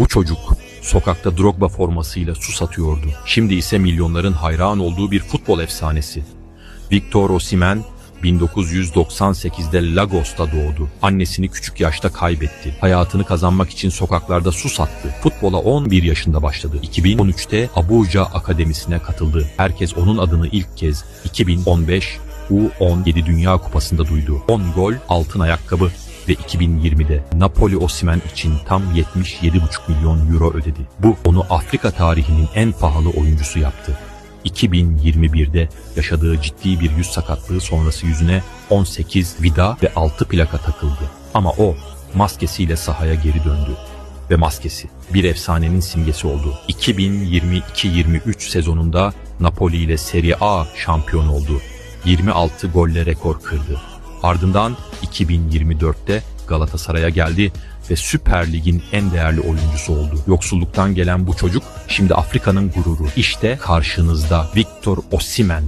Bu çocuk sokakta Drogba formasıyla su satıyordu. Şimdi ise milyonların hayran olduğu bir futbol efsanesi. Victor Osimhen 1998'de Lagos'ta doğdu. Annesini küçük yaşta kaybetti. Hayatını kazanmak için sokaklarda su sattı. Futbola 11 yaşında başladı. 2013'te Abuja Akademisi'ne katıldı. Herkes onun adını ilk kez 2015 U17 Dünya Kupası'nda duydu. 10 gol, altın ayakkabı ve 2020'de Napoli Osimhen için tam 77,5 milyon euro ödedi. Bu onu Afrika tarihinin en pahalı oyuncusu yaptı. 2021'de yaşadığı ciddi bir yüz sakatlığı sonrası yüzüne 18 vida ve 6 plaka takıldı. Ama o maskesiyle sahaya geri döndü ve maskesi bir efsanenin simgesi oldu. 2022-23 sezonunda Napoli ile Serie A şampiyon oldu. 26 golle rekor kırdı. Ardından 2024'te Galatasaray'a geldi ve Süper Lig'in en değerli oyuncusu oldu. Yoksulluktan gelen bu çocuk şimdi Afrika'nın gururu. İşte karşınızda Victor Osimhen.